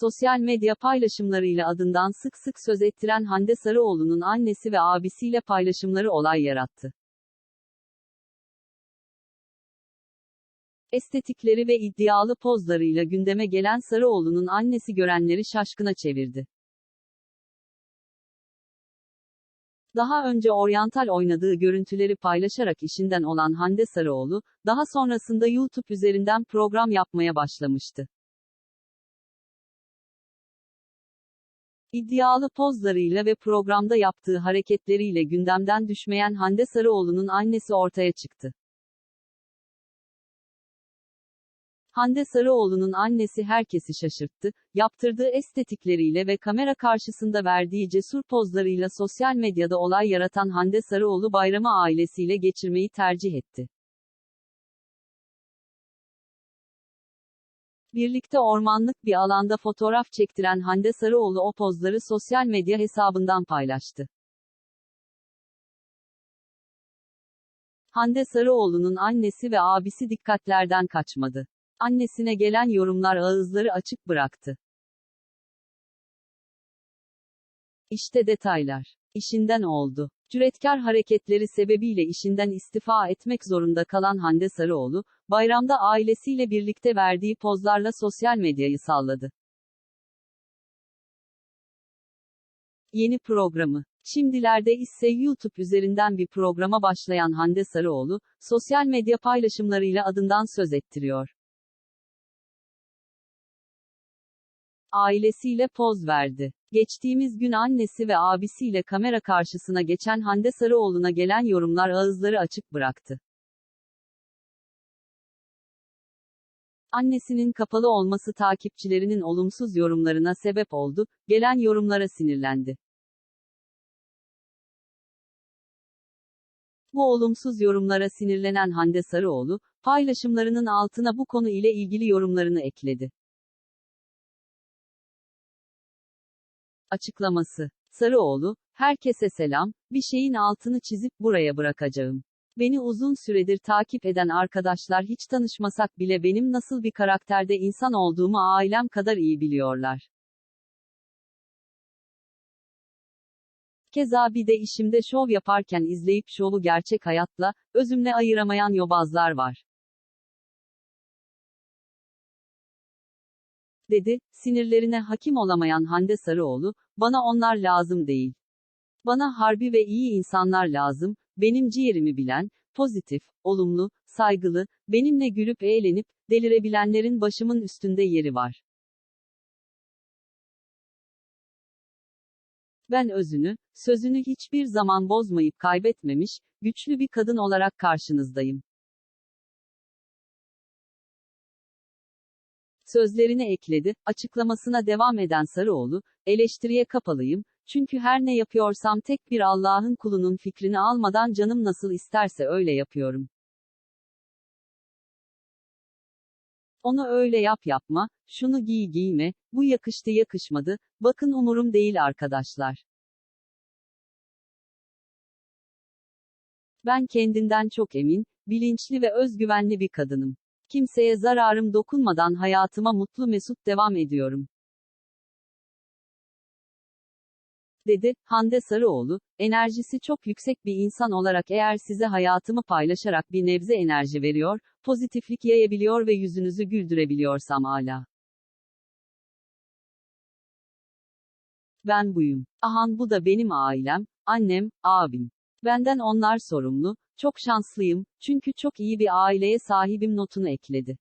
Sosyal medya paylaşımlarıyla adından sık sık söz ettiren Hande Sarıoğlu'nun annesi ve abisiyle paylaşımları olay yarattı. Estetikleri ve iddialı pozlarıyla gündeme gelen Sarıoğlu'nun annesi görenleri şaşkına çevirdi. Daha önce oryantal oynadığı görüntüleri paylaşarak işinden olan Hande Sarıoğlu, daha sonrasında YouTube üzerinden program yapmaya başlamıştı. İddialı pozlarıyla ve programda yaptığı hareketleriyle gündemden düşmeyen Hande Sarıoğlu'nun annesi ortaya çıktı. Hande Sarıoğlu'nun annesi herkesi şaşırttı, yaptırdığı estetikleriyle ve kamera karşısında verdiği cesur pozlarıyla sosyal medyada olay yaratan Hande Sarıoğlu bayramı ailesiyle geçirmeyi tercih etti. Birlikte ormanlık bir alanda fotoğraf çektiren Hande Sarıoğlu o pozları sosyal medya hesabından paylaştı. Hande Sarıoğlu'nun annesi ve abisi dikkatlerden kaçmadı. Annesine gelen yorumlar ağızları açık bıraktı. İşte detaylar. İşinden oldu. Cüretkar hareketleri sebebiyle işinden istifa etmek zorunda kalan Hande Sarıoğlu, bayramda ailesiyle birlikte verdiği pozlarla sosyal medyayı salladı. Yeni programı. Şimdilerde ise YouTube üzerinden bir programa başlayan Hande Sarıoğlu, sosyal medya paylaşımlarıyla adından söz ettiriyor. ailesiyle poz verdi. Geçtiğimiz gün annesi ve abisiyle kamera karşısına geçen Hande Sarıoğlu'na gelen yorumlar ağızları açık bıraktı. Annesinin kapalı olması takipçilerinin olumsuz yorumlarına sebep oldu, gelen yorumlara sinirlendi. Bu olumsuz yorumlara sinirlenen Hande Sarıoğlu, paylaşımlarının altına bu konu ile ilgili yorumlarını ekledi. Açıklaması. Sarıoğlu, herkese selam, bir şeyin altını çizip buraya bırakacağım. Beni uzun süredir takip eden arkadaşlar hiç tanışmasak bile benim nasıl bir karakterde insan olduğumu ailem kadar iyi biliyorlar. Keza bir de işimde şov yaparken izleyip şovu gerçek hayatla, özümle ayıramayan yobazlar var. Dedi, sinirlerine hakim olamayan Hande Sarıoğlu, bana onlar lazım değil. Bana harbi ve iyi insanlar lazım, benim ciğerimi bilen, pozitif, olumlu, saygılı, benimle gülüp eğlenip, delirebilenlerin başımın üstünde yeri var. Ben özünü, sözünü hiçbir zaman bozmayıp kaybetmemiş, güçlü bir kadın olarak karşınızdayım. Sözlerini ekledi, açıklamasına devam eden Sarıoğlu, eleştiriye kapalıyım, çünkü her ne yapıyorsam tek bir Allah'ın kulunun fikrini almadan canım nasıl isterse öyle yapıyorum. Onu öyle yap yapma, şunu giy giyme, bu yakıştı yakışmadı, bakın umurum değil arkadaşlar. Ben kendinden çok emin, bilinçli ve özgüvenli bir kadınım. Kimseye zararım dokunmadan hayatıma mutlu mesut devam ediyorum. dedi, Hande Sarıoğlu, enerjisi çok yüksek bir insan olarak eğer size hayatımı paylaşarak bir nebze enerji veriyor, pozitiflik yayabiliyor ve yüzünüzü güldürebiliyorsam hala. Ben buyum. Ahan bu da benim ailem, annem, abim. Benden onlar sorumlu, çok şanslıyım, çünkü çok iyi bir aileye sahibim notunu ekledi.